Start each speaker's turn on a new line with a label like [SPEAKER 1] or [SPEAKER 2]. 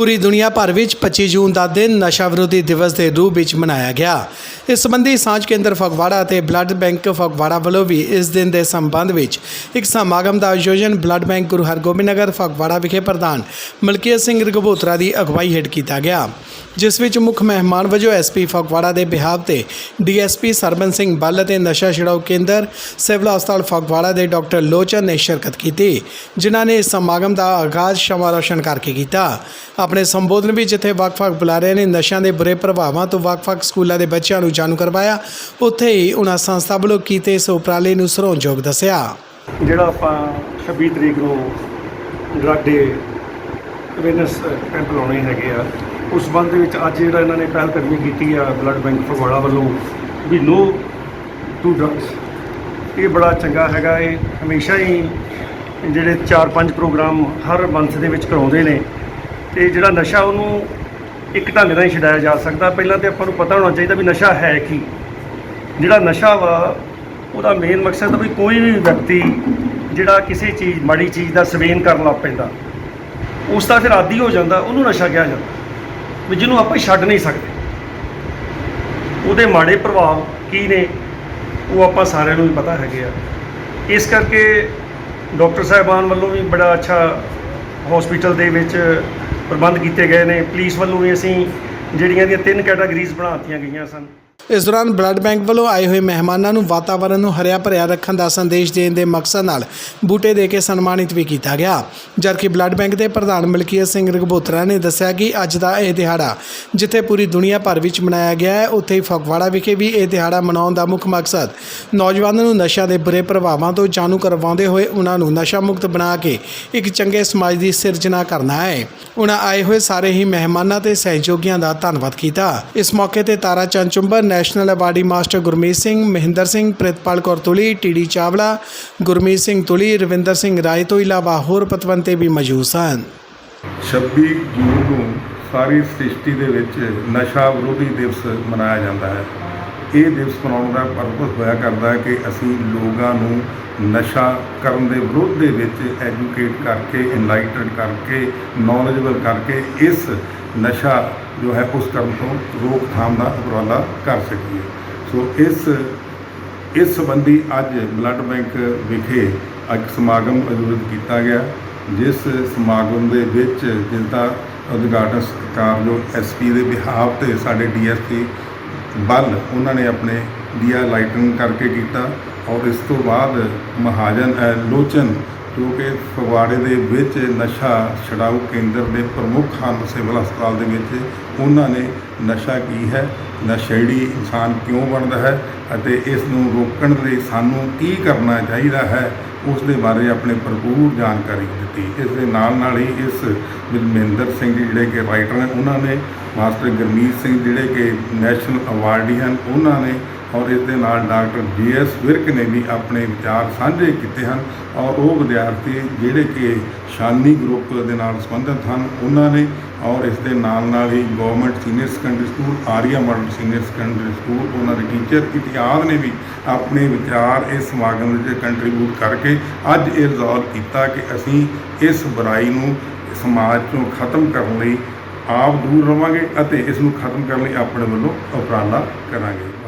[SPEAKER 1] ਪੂਰੀ ਦੁਨੀਆ ਭਰ ਵਿੱਚ 25 ਜੂਨ ਦਾ ਦਿਨ ਨਸ਼ਾ ਵਿਰੋਧੀ ਦਿਵਸ ਦੇ ਰੂਪ ਵਿੱਚ ਮਨਾਇਆ ਗਿਆ। ਇਸ ਸੰਬੰਧੀ ਸਾਂਝ ਕੇਂਦਰ ਫਗਵਾੜਾ ਅਤੇ ਬਲੱਡ ਬੈਂਕ ਫਗਵਾੜਾ ਵੱਲੋਂ ਵੀ ਇਸ ਦਿਨ ਦੇ ਸੰਬੰਧ ਵਿੱਚ ਇੱਕ ਸਮਾਗਮ ਦਾ ਆਯੋਜਨ ਬਲੱਡ ਬੈਂਕ ਗੁਰੂ ਹਰਗੋਬਿੰਦ ਨਗਰ ਫਗਵਾੜਾ ਵਿਖੇ ਪ੍ਰਧਾਨ ਮਲਕੀਤ ਸਿੰਘ ਰਘਬੋਤਰਾ ਦੀ ਅਗਵਾਈ ਹੇਠ ਕੀਤਾ ਗਿਆ। ਜਿਸ ਵਿੱਚ ਮੁੱਖ ਮਹਿਮਾਨ ਵਜੋਂ ਐਸਪੀ ਫਗਵਾੜਾ ਦੇ ਬਿਹਾਵ ਤੇ ਡੀਐਸਪੀ ਸਰਬਨ ਸਿੰਘ ਬੱਲ ਅਤੇ ਨਸ਼ਾ ਛੁਡਾਊ ਕੇਂਦਰ, ਸਿਵਲ ਹਸਪਤਾਲ ਫਗਵਾੜਾ ਦੇ ਡਾਕਟਰ ਲੋਚਨ ਨੇ ਸ਼ਿਰਕਤ ਕੀਤੀ, ਜਿਨ੍ਹਾਂ ਨੇ ਇਸ ਸਮਾਗਮ ਦਾ ਆਗਾਜ਼, ਸ਼ਮਾ ਰੋਸ਼ਨ ਕਰਕੇ ਕੀਤਾ। ਆਪਣੇ ਸੰਬੋਧਨ ਵਿੱਚ ਜਿੱਥੇ ਵੱਖ-ਵੱਖ ਬੁਲਾਰਿਆਂ ਨੇ ਨਸ਼ਿਆਂ ਦੇ ਬੁਰੇ ਪ੍ਰਭਾਵਾਂ ਤੋਂ ਵੱਖ-ਵੱਖ ਸਕੂਲਾਂ ਦੇ ਬੱਚਿਆਂ ਨੂੰ ਜਾਣੂ ਕਰਵਾਇਆ। ਉੱਥੇ ਹੀ ਉਹਨਾਂ ਸੰਸਥਾ ਵੱਲੋਂ ਕੀਤੇ ਇਸ ਉਪਰਾਲੇ ਨੂੰ ਸਰੋਂਯੋਗ ਦੱਸਿਆ।
[SPEAKER 2] ਜਿਹੜਾ ਆਪਾਂ 26 ਤਰੀਕ ਨੂੰ ਡਰੱਗ ਡੇ ਅਵੇਅਰਨੈਸ ਕੈਂਪ ਲਾਉਣੇ ਹੈਗੇ ਆ, ਉਸ ਸੰਬੰਧ ਦੇ ਵਿੱਚ ਅੱਜ ਜਿਹੜਾ ਇਹਨਾਂ ਨੇ ਪਹਿਲ ਕਦਮੀ ਕੀਤੀ ਆ ਬਲੱਡ ਬੈਂਕ ਫਗਵਾੜਾ ਵੱਲੋਂ ਵੀ ਨੋ ਟੂ ਡਰੱਗਸ। ਇਹ ਬੜਾ ਚੰਗਾ ਹੈਗਾ, ਇਹ ਹਮੇਸ਼ਾ ਹੀ ਜਿਹੜੇ 4-5 ਪ੍ਰੋਗਰਾਮ ਹਰ ਮੰਥ ਦੇ ਵਿੱਚ ਕਰਾਉਂਦੇ ਨੇ। ਤੇ ਜਿਹੜਾ ਨਸ਼ਾ ਉਹਨੂੰ ਇੱਕ ਢੰਗ ਨਾਲ ਹੀ ਛਡਾਇਆ ਜਾ ਸਕਦਾ। ਪਹਿਲਾਂ ਤੇ ਆਪਾਂ ਨੂੰ ਪਤਾ ਹੋਣਾ ਚਾਹੀਦਾ ਵੀ ਨਸ਼ਾ ਹੈ ਕੀ। ਜਿਹੜਾ ਨਸ਼ਾ ਵਾ, ਉਹਦਾ ਮੇਨ ਮਕਸਦ ਵੀ ਕੋਈ ਵੀ ਵਿਅਕਤੀ ਜਿਹੜਾ ਕਿਸੇ ਚੀਜ਼, ਮਾੜੀ ਚੀਜ਼ ਦਾ ਸਵੇਨ ਕਰਨ ਲੱਗ ਪੈਂਦਾ। ਉਸ ਦਾ ਫਿਰ ਆਦੀ ਹੋ ਜਾਂਦਾ, ਉਹਨੂੰ ਨਸ਼ਾ ਕਿਹਾ ਜਾਂਦਾ। ਵੀ ਜਿਹਨੂੰ ਆਪਾਂ ਛੱਡ ਨਹੀਂ ਸਕਦੇ। ਉਹਦੇ ਮਾੜੇ ਪ੍ਰਭਾਵ ਕੀ ਨੇ, ਉਹ ਆਪਾਂ ਸਾਰਿਆਂ ਨੂੰ ਵੀ ਪਤਾ ਹੈਗੇ ਆ। ਇਸ ਕਰਕੇ ਡਾਕਟਰ ਸਾਹਿਬਾਨ ਵੱਲੋਂ ਵੀ ਬੜਾ ਅੱਛਾ ਹਸਪੀਟਲ ਦੇ ਵਿੱਚ ਪ੍ਰਬੰਧ ਕੀਤੇ ਗਏ ਨੇ। ਪੁਲਿਸ ਵੱਲੋਂ ਵੀ ਅਸੀਂ ਜਿਹੜੀਆਂ ਦੀਆਂ ਤਿੰਨ ਕੈਟਾਗਰੀਜ਼ ਬਣਾਤੀਆਂ ਗਈਆਂ ਸਨ।
[SPEAKER 1] ਇਸ ਦੌਰਾਨ ਬਲੱਡ ਬੈਂਕ ਵੱਲੋਂ ਆਏ ਹੋਏ ਮਹਿਮਾਨਾਂ ਨੂੰ ਵਾਤਾਵਰਣ ਨੂੰ ਹਰਿਆ ਭਰਿਆ ਰੱਖਣ ਦਾ ਸੰਦੇਸ਼ ਦੇਣ ਦੇ ਮਕਸਦ ਨਾਲ ਬੂਟੇ ਦੇ ਕੇ ਸਨਮਾਨਿਤ ਵੀ ਕੀਤਾ ਗਿਆ। ਜਦਕਿ ਬਲੱਡ ਬੈਂਕ ਦੇ ਪ੍ਰਧਾਨ ਮਲਕੀਤ ਸਿੰਘ ਰਘਬੋਤਰਾ ਨੇ ਦੱਸਿਆ ਕਿ ਅੱਜ ਦਾ ਇਹ ਦਿਹਾੜਾ, ਜਿੱਥੇ ਪੂਰੀ ਦੁਨੀਆ ਭਰ ਵਿੱਚ ਮਨਾਇਆ ਗਿਆ ਹੈ, ਉੱਥੇ ਹੀ ਫਗਵਾੜਾ ਵਿਖੇ ਵੀ ਇਹ ਦਿਹਾੜਾ ਮਨਾਉਣ ਦਾ ਮੁੱਖ ਮਕਸਦ ਨੌਜਵਾਨਾਂ ਨੂੰ ਨਸ਼ਿਆਂ ਦੇ ਬੁਰੇ ਪ੍ਰਭਾਵਾਂ ਤੋਂ ਜਾਣੂ ਕਰਵਾਉਂਦੇ ਹੋਏ ਉਹਨਾਂ ਨੂੰ ਨਸ਼ਾ ਮੁਕਤ ਬਣਾ ਕੇ ਇੱਕ ਚੰਗੇ ਸਮਾਜ ਦੀ ਸਿਰਜਣਾ ਕਰਨਾ ਹੈ। ਉਹਨਾਂ ਆਏ ਹੋਏ ਸਾਰੇ ਹੀ ਮਹਿਮਾਨਾਂ ਤੇ ਸਹਿਯੋਗੀਆਂ ਦਾ ਧੰਨਵਾਦ ਕੀਤਾ। ਇਸ ਮੌਕੇ ਤੇ Tara Chand Chumber national awardee master Gurmeet Singh Mahinder Singh Pritpal Kaur Tuli TD Chawla Gurmeet Singh Tuli Ravinder Singh Rai ਤੋਂ ਇਲਾਵਾ ਹੋਰ ਪਤਵੰਤੇ ਵੀ ਮੌਜੂਦ ਸਨ।
[SPEAKER 3] 26 ਜੂਨ ਨੂੰ ਸਾਰੀ ਸ੍ਰਿਸ਼ਟੀ ਦੇ ਵਿੱਚ ਨਸ਼ਾ ਵਿਰੋਧੀ ਦਿਵਸ ਮਨਾਇਆ ਜਾਂਦਾ ਹੈ। ਇਹ ਦਿਵਸ ਮਨਾਉਣ ਦਾ ਪਰਪਸ ਹੋਇਆ ਕਰਦਾ ਹੈ ਕਿ ਅਸੀਂ ਲੋਕਾਂ ਨੂੰ ਨਸ਼ਾ ਕਰਨ ਦੇ ਵਿਰੋਧ ਦੇ ਵਿੱਚ ਐਜੂਕੇਟ ਕਰਕੇ ਇਨਲਾਈਟਡ ਕਰਕੇ ਨੌਲੇਜਬਲ ਕਰਕੇ ਇਸ ਨਸ਼ਾ ਜੋ ਹੈ ਉਸ ਕਰਨ ਤੋਂ ਰੋਕਥਾਮ ਦਾ ਉਪਰਾਲਾ ਕਰ ਸਕੀਏ। ਸੋ ਇਸ ਇਸ ਸੰਬੰਧੀ ਅੱਜ ਬਲੱਡ ਬੈਂਕ ਵਿਖੇ ਇੱਕ ਸਮਾਗਮ ਆਯੋਜਿਤ ਕੀਤਾ ਗਿਆ, ਜਿਸ ਸਮਾਗਮ ਦੇ ਵਿੱਚ ਜਿਸ ਦਾ ਉਦਘਾਟਨ ਸਤਿਕਾਰਯੋਗ ਐਸਪੀ ਦੇ ਵਿਹਾਰ ਤੇ ਸਾਡੇ ਡੀਐਸਪੀ ਬਲ ਉਹਨਾਂ ਨੇ ਆਪਣੇ ਦੀਆ ਲਾਈਟਿੰਗ ਕਰਕੇ ਕੀਤਾ ਔਰ ਇਸ ਤੋਂ ਬਾਅਦ ਮਹਾਜਨ ਅ, ਲੋਚਨ ਜੋ ਕਿ ਫਗਵਾੜੇ ਦੇ ਵਿੱਚ ਨਸ਼ਾ ਛਡਾਊ ਕੇਂਦਰ ਦੇ ਪ੍ਰਮੁੱਖ ਹਨ ਸਿਵਲ ਹਸਪਤਾਲ ਦੇ ਵਿੱਚ ਉਹਨਾਂ ਨੇ ਨਸ਼ਾ ਕੀ ਹੈ ਨਸ਼ੇੜੀ ਇਨਸਾਨ ਕਿਉਂ ਬਣਦਾ ਹੈ ਅਤੇ ਇਸ ਨੂੰ ਰੋਕਣ ਲਈ ਸਾਨੂੰ ਕੀ ਕਰਨਾ ਚਾਹੀਦਾ ਹੈ ਉਸ ਦੇ ਬਾਰੇ ਆਪਣੇ ਭਰਪੂਰ ਜਾਣਕਾਰੀ ਦਿੱਤੀ। ਇਸ ਦੇ ਨਾਲ ਨਾਲ ਹੀ ਇਸ ਵਿੱਚ ਸਿੰਘ ਜੀ ਜਿਹੜੇ ਕਿ ਰਾਈਟਰ ਨੇ ਉਹਨਾਂ ਨੇ ਮਾਸਟਰ ਗੁਰਮੀਤ ਸਿੰਘ ਜਿਹੜੇ ਕਿ ਨੈਸ਼ਨਲ ਅਵਾਰਡੀ ਹਨ, ਉਹਨਾਂ ਨੇ ਔਰ ਇਸ ਦੇ ਨਾਲ ਡਾਕਟਰ ਜੀ ਜੀਐਸ ਵਿਰਕ ਨੇ ਵੀ ਆਪਣੇ ਵਿਚਾਰ ਸਾਂਝੇ ਕੀਤੇ ਹਨ ਔਰ ਉਹ ਵਿਦਿਆਰਥੀ ਜਿਹੜੇ ਕਿ ਸ਼ਾਨੀ ਗਰੁੱਪ ਦੇ ਨਾਲ ਸੰਬੰਧਿਤ ਹਨ, ਉਹਨਾਂ ਨੇ ਔਰ ਇਸ ਦੇ ਨਾਲ ਨਾਲ ਹੀ government senior secondary school, Arya model senior secondary school, ਉਹਨਾਂ ਦੇ ਟੀਚਰ ਇਤਿਆਦ ਨੇ ਵੀ ਆਪਣੇ ਵਿਚਾਰ ਇਸ ਸਮਾਗਮ ਵਿੱਚ ਕੰਟਰੀਬਿਊਟ ਕਰਕੇ ਅੱਜ ਇਹ ਰਿਜ਼ੋਲਵ ਕੀਤਾ ਕਿ ਅਸੀਂ ਇਸ ਬੁਰਾਈ ਨੂੰ ਸਮਾਜ ਤੋਂ ਖਤਮ ਕਰਨ ਲਈ ਆਪ ਦੂਰ ਰਵਾਂਗੇ ਅਤੇ ਇਸ ਨੂੰ ਖਤਮ ਕਰਨ ਲਈ ਆਪਣੇ ਵੱਲੋਂ ਉਪਰਾਲਾ ਕਰਾਂਗੇ।